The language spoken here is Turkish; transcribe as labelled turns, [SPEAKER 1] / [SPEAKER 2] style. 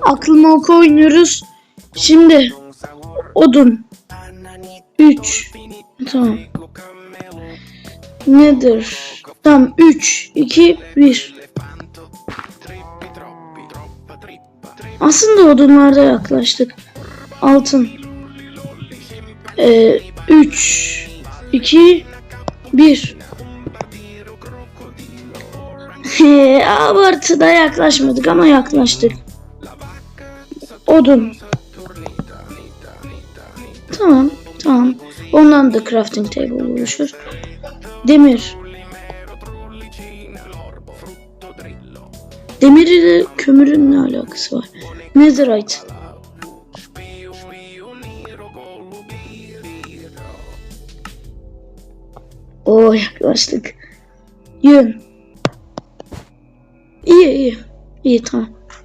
[SPEAKER 1] Aklıma oku oynuyoruz. Şimdi odun 3 Tamam. Nedir? Tamam 3 2 1 Aslında odunlarda yaklaştık. Altın. Ee, 3 2 1 Abartıda yaklaşmadık ama yaklaştık. Odun. Tamam, tamam. Ondan da crafting table oluşur. Demir. Demir ile kömürün ne alakası var? Netherite. Oo yaklaştık. Yün. İyi iyi. İyi tamam.